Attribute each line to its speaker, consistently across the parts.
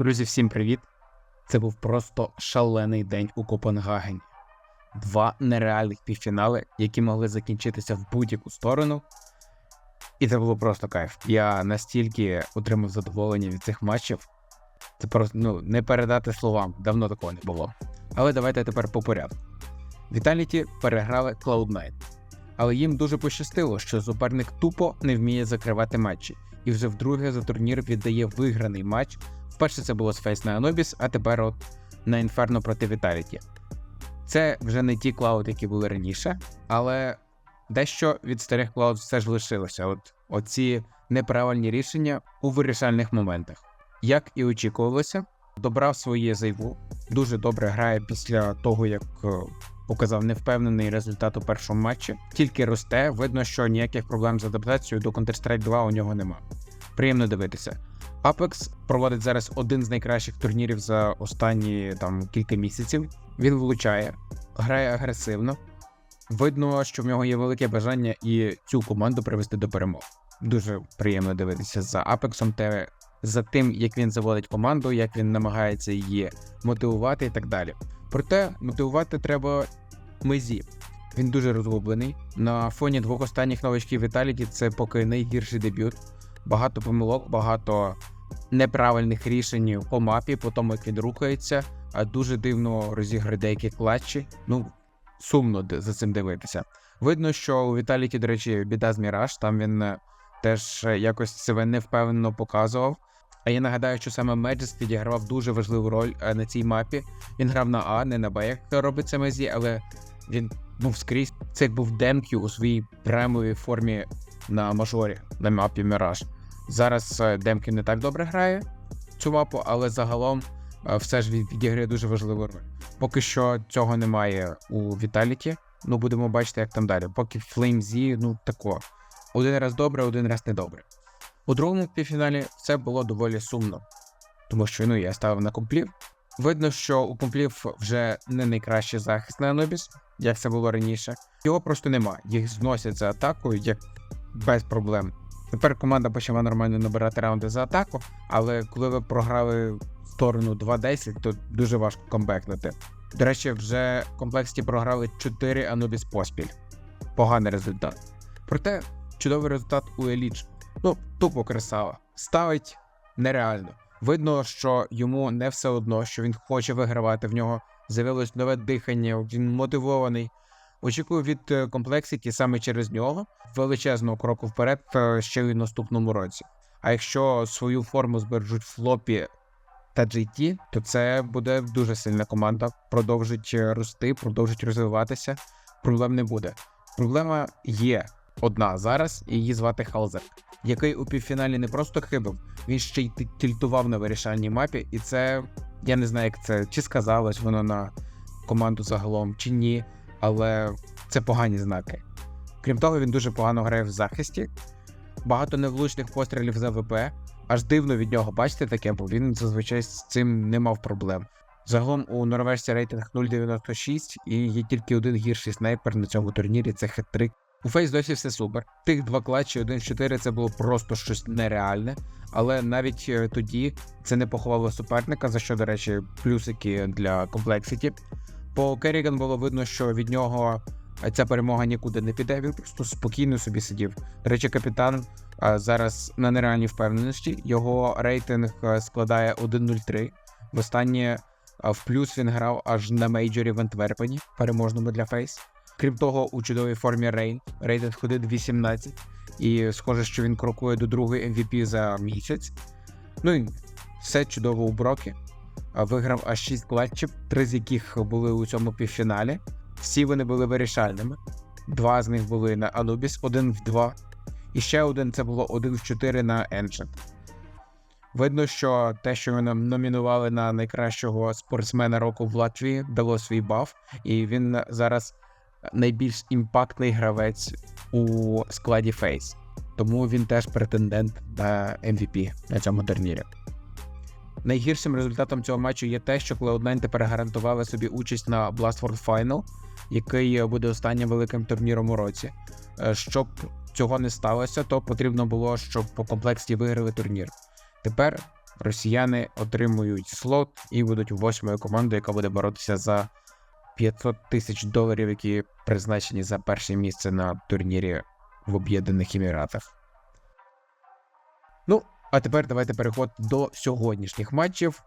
Speaker 1: Друзі, всім привіт! Це був просто шалений день у Копенгагені. Два нереальних півфінали, які могли закінчитися в будь-яку сторону. І це було просто кайф. Я настільки отримав задоволення від цих матчів. Це просто ну, не передати словам, давно такого не було. Але давайте тепер по порядку. Віталіті переграли Cloud9. Але їм дуже пощастило, що суперник тупо не вміє закривати матчі, і вже вдруге за турнір віддає виграний матч. Вперше це було Фейс на Anubis, а тепер от на Inferno проти Vitality. Це вже не ті клауд, які були раніше, але дещо від старих клауд все ж лишилося. От оці неправильні рішення у вирішальних моментах. Як і очікувалося, добрав своє зайву, дуже добре грає після того, як е, показав невпевнений результат у першому матчі. Тільки росте, видно, що ніяких проблем з адаптацією до Counter-Strike 2 у нього нема. Приємно дивитися. Apex проводить зараз один з найкращих турнірів за останні там кілька місяців. Він влучає, грає агресивно. Видно, що в нього є велике бажання і цю команду привести до перемог. Дуже приємно дивитися за Апексом, те за тим, як він заводить команду, як він намагається її мотивувати і так далі. Проте мотивувати треба мезі. Він дуже розгублений. На фоні двох останніх новачків Віталіті це поки найгірший дебют. Багато помилок, багато неправильних рішень по мапі, по тому, як він рухається, а дуже дивно розіграє деякі клатчі. Ну, сумно за цим дивитися. Видно, що у Віталіті, до речі, біда з Міраж, там він е, теж е, якось себе невпевнено показував. А я нагадаю, що саме Меджес відігравав дуже важливу роль е, на цій мапі. Він грав на А, не на Б, як робиться Мезі, але він був скрізь. Це як був Демкю у своїй праймовій формі на мажорі на мапі Міраж. Зараз е, Демкю не так добре грає цю мапу, але загалом е, все ж відіграє дуже важливу роль. Поки що цього немає у Віталіті. Ну будемо бачити, як там далі. Поки FlameZ, ну тако. Один раз добре, один раз не добре. У другому півфіналі все було доволі сумно, тому що ну я ставив на комплів. Видно, що у комплів вже не найкращий захист на Anubis, як це було раніше. Його просто нема. Їх зносять за атакою як без проблем. Тепер команда почала нормально набирати раунди за атаку, але коли ви програли сторону 2-10, то дуже важко комбекнути. До речі, вже в комплексі програли 4 Anubis поспіль. Поганий результат. Проте чудовий результат у Еліч. Ну, тупо красава. Ставить нереально. Видно, що йому не все одно, що він хоче вигравати. В нього з'явилось нове дихання, він мотивований. Очікую від е, комплексіті саме через нього величезного кроку вперед е, ще й в наступному році. А якщо свою форму збережуть флопі та GT, то це буде дуже сильна команда. Продовжить е, рости, продовжить розвиватися. Проблем не буде. Проблема є одна зараз, і її звати Халзер, який у півфіналі не просто хибив, він ще й тільтував на вирішальній мапі, і це я не знаю, як це чи сказалось воно на команду загалом, чи ні, але це погані знаки. Крім того, він дуже погано грає в захисті. Багато невлучних пострілів за ВП. Аж дивно від нього бачите таке, бо він зазвичай з цим не мав проблем. Загалом у норвежці рейтинг 0.96 і є тільки один гірший снайпер на цьому турнірі це хет-трик. У Фейс досі все супер. Тих два клатчі 1-4 це було просто щось нереальне. Але навіть е, тоді це не поховало суперника, за що, до речі, плюсики для комплексіті. По Керріган було видно, що від нього ця перемога нікуди не піде. Він просто спокійно собі сидів. До речі, капітан а, зараз на нереальній впевненості. Його рейтинг а, складає 1.03. Востаннє а, в плюс він грав аж на мейджорі в Антверпені, переможному для Фейс. Крім того, у чудовій формі Рейн. Рейтинг ходить 18. І схоже, що він крокує до другої MVP за місяць. Ну і все чудово у Брокі. Виграв аж 6 клатчів, три з яких були у цьому півфіналі. Всі вони були вирішальними. Два з них були на Anubis, один в два. І ще один це було один в 4 на Ancient. Видно, що те, що ми номінували на найкращого спортсмена року в Латвії, дало свій баф, і він зараз найбільш імпактний гравець у складі Face. Тому він теж претендент на MVP на цьому турнірі. Найгіршим результатом цього матчу є те, що Cloud9 тепер гарантували собі участь на Blast World Final, який буде останнім великим турніром у році. Е, Щоб цього не сталося, то потрібно було, щоб по комплексі виграли турнір. Тепер росіяни отримують слот і будуть восьмою командою, яка буде боротися за 500 тисяч доларів, які призначені за перше місце на турнірі в Об'єднаних Еміратах. Ну, а тепер давайте переходимо до сьогоднішніх матчів,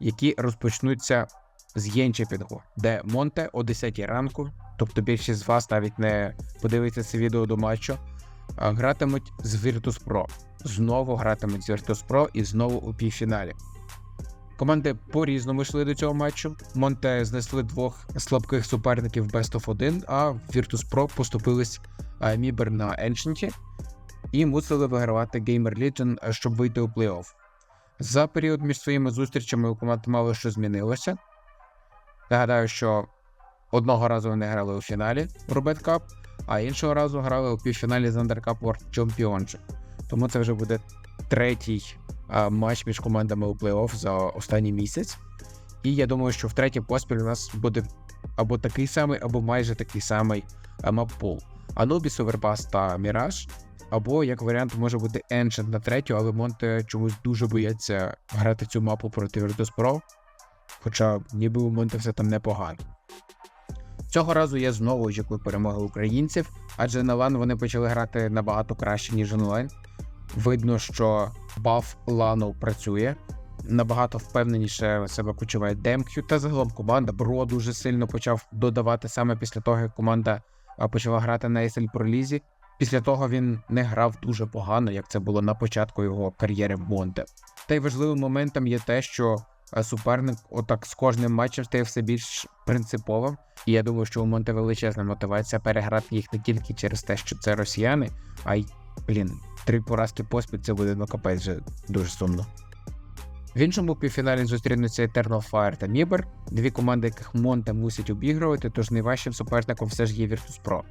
Speaker 1: які розпочнуться з Єнчепінгу, де Монте о 10 ранку, тобто більшість з вас навіть не подивиться це відео до матчу, гратимуть з Virtus.pro. Знову гратимуть з Virtus.pro і знову у півфіналі. Команди по-різному йшли до цього матчу. Монте знесли двох слабких суперників Best of 1, а Virtus.pro поступились а, Мібер на Ancient і мусили вигравати Gamer Legion, щоб вийти у плей-офф. За період між своїми зустрічами у команд мало що змінилося. Нагадаю, що одного разу вони грали у фіналі Робет Cup, а іншого разу грали у півфіналі з Undercup World Championship. Тому це вже буде третій а, матч між командами у плей-офф за останній місяць. І я думаю, що втретє поспіль у нас буде або такий самий, або майже такий самий маппул. Anubis, Overpass та Mirage. Або, як варіант, може бути Ancient на третю, але Монте чомусь дуже бояться грати цю мапу проти Virtus.pro. Хоча ніби у Монте все там непогано. Цього разу я знову очікую перемоги українців, адже на лан вони почали грати набагато краще, ніж онлайн. Видно, що баф лану працює, набагато впевненіше себе почуває Демкю, та загалом команда Бро дуже сильно почав додавати саме після того, як команда почала грати на ESL Pro Лізі. Після того він не грав дуже погано, як це було на початку його кар'єри в Монте. Та й важливим моментом є те, що е, суперник отак з кожним матчем стає все більш принциповим. І я думаю, що у Монте величезна мотивація переграти їх не тільки через те, що це росіяни, а й, блін, три поразки поспіль це буде ну капець вже дуже сумно. В іншому півфіналі зустрінуться Eternal Fire та Мібер, дві команди, яких Монте мусить обігрувати, тож найважчим суперником все ж є Virtus.pro.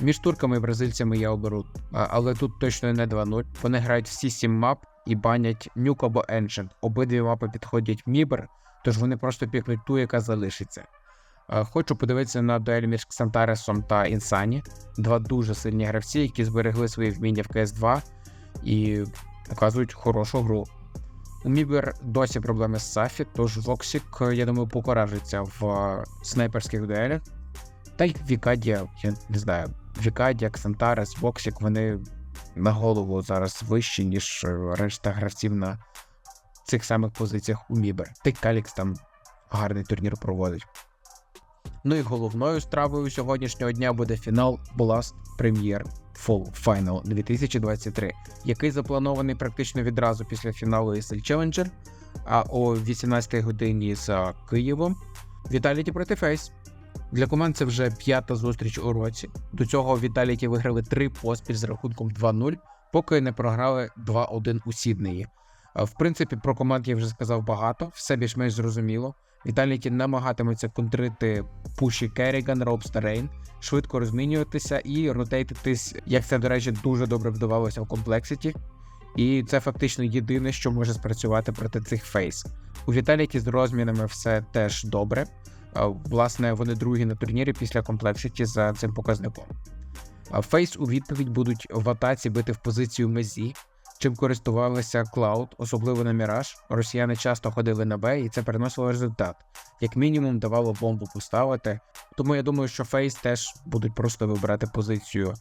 Speaker 1: Між турками і бразильцями я оберу, але тут точно не 2-0. Вони грають всі 7 мап і банять Нюк або Ancient. Обидві мапи підходять Мібер, тож вони просто пікнуть ту, яка залишиться. Хочу подивитися на дуель між Ксантаресом та Інсані. Два дуже сильні гравці, які зберегли свої вміння в CS2 і показують хорошу гру. У Мібер досі проблеми з Сафі, тож Воксік, я думаю, покоражиться в снайперських дуелях. Та й Вікадія, я не знаю, Вікадія, Ксантарес, Воксік, вони на голову зараз вищі, ніж е, решта гравців на цих самих позиціях у Мібер. Й Калікс там гарний турнір проводить. Ну і головною стравою сьогоднішнього дня буде фінал Blast Premier Fall Final 2023, який запланований практично відразу після фіналу ESL Challenger, а о 18 годині за Києвом Віталіті проти Фейс. Для команд це вже п'ята зустріч у році. До цього Віталіті виграли три поспіль з рахунком 2-0, поки не програли 2-1 у Сіднеї. В принципі, про команд я вже сказав багато, все більш-менш зрозуміло. Віталіті намагатиметься контрити пуші Керріган, Робс та Рейн, швидко розмінюватися і ротейтитись, як це, до речі, дуже добре вдавалося в комплексіті. І це фактично єдине, що може спрацювати проти цих фейс. У Віталіті з розмінами все теж добре. Власне, вони другі на турнірі після комплексіті за цим показником. Фейс у відповідь будуть в атаці бити в позицію мезі, чим користувалися Cloud, особливо на Міраж. Росіяни часто ходили на Б, і це приносило результат. Як мінімум, давало бомбу поставити. Тому я думаю, що Фейс теж будуть просто вибирати позицію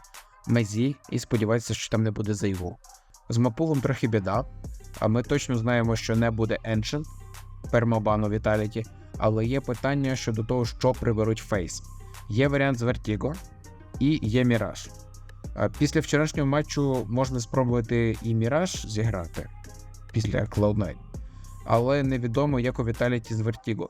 Speaker 1: мезі і сподіватися, що там не буде зайву. З Мапулом трохи біда, а ми точно знаємо, що не буде Ancient, пермобану Віталіті, але є питання щодо того, що приберуть Фейс. Є варіант з Vertigo і є Міраж. Після вчорашнього матчу можна спробувати і Міраж зіграти після Cloud9. Але невідомо, як у Віталіті з Vertigo.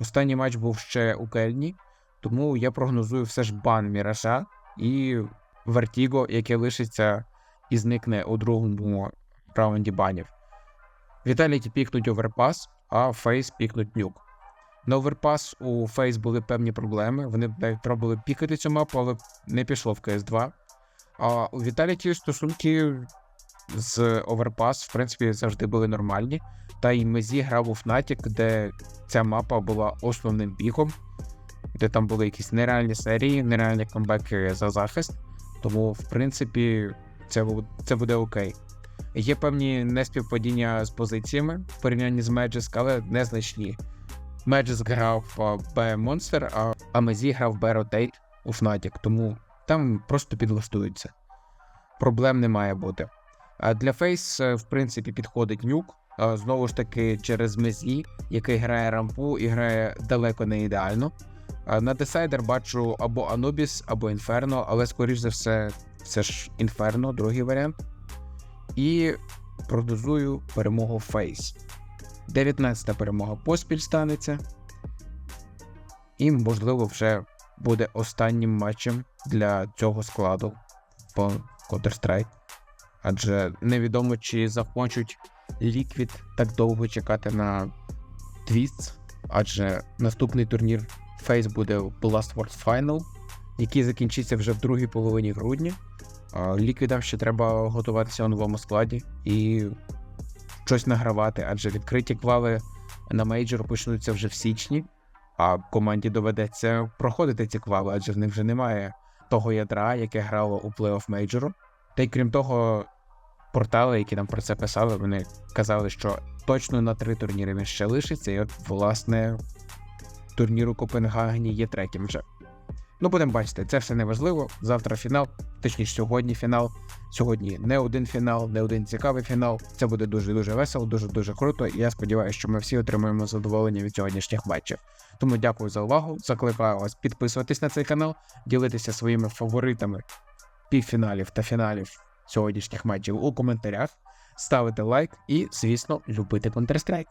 Speaker 1: Останній матч був ще у Кельні, тому я прогнозую все ж бан Міража і Vertigo, яке лишиться і зникне у другому раунді банів. Віталіті пікнуть оверпас, а Фейс пікнуть нюк. На оверпас у Фейс були певні проблеми. Вони навіть пробували пікати цю мапу, але не пішло в CS2. А у Віталіті стосунки з оверпас, в принципі, завжди були нормальні. Та й Мезі грав у Fnatic, де ця мапа була основним піком, де там були якісь нереальні серії, нереальні камбеки за захист. Тому, в принципі, це, це буде окей. Є певні неспівпадіння з позиціями в порівнянні з Magisk, але незначні. Magisk грав B Monster, а Амезі грав B Rotate у Fnatic, тому там просто підлаштуються. Проблем не має бути. А для Face, е, в принципі, підходить нюк. Знову ж таки, через Мезі, який грає рампу і грає далеко не ідеально. На десайдер бачу або Anubis, або Inferno, але скоріш за все, це ж Inferno, другий варіант. І прогнозую перемогу Face. 19-та перемога поспіль станеться. І, можливо, вже буде останнім матчем для цього складу по Counter-Strike. Адже невідомо, чи захочуть Liquid так довго чекати на Twists, адже наступний турнір Face буде в Blast World Final, який закінчиться вже в другій половині грудня. Ліквідам ще треба готуватися у новому складі і щось награвати, адже відкриті квали на мейджор почнуться вже в січні, а команді доведеться проходити ці квали, адже в них вже немає того ядра, яке грало у плей-офф мейджору. Та й крім того, портали, які нам про це писали, вони казали, що точно на три турніри він ще лишиться, і от, власне, турнір у Копенгагені є третім вже. Ну, будемо бачити, це все не важливо. Завтра фінал, точніше, сьогодні фінал. Сьогодні не один фінал, не один цікавий фінал. Це буде дуже дуже весело, дуже дуже круто. І я сподіваюся, що ми всі отримаємо задоволення від сьогоднішніх матчів. Тому дякую за увагу. Закликаю вас підписуватись на цей канал, ділитися своїми фаворитами півфіналів та фіналів сьогоднішніх матчів у коментарях, ставити лайк і, звісно, любити Counter-Strike.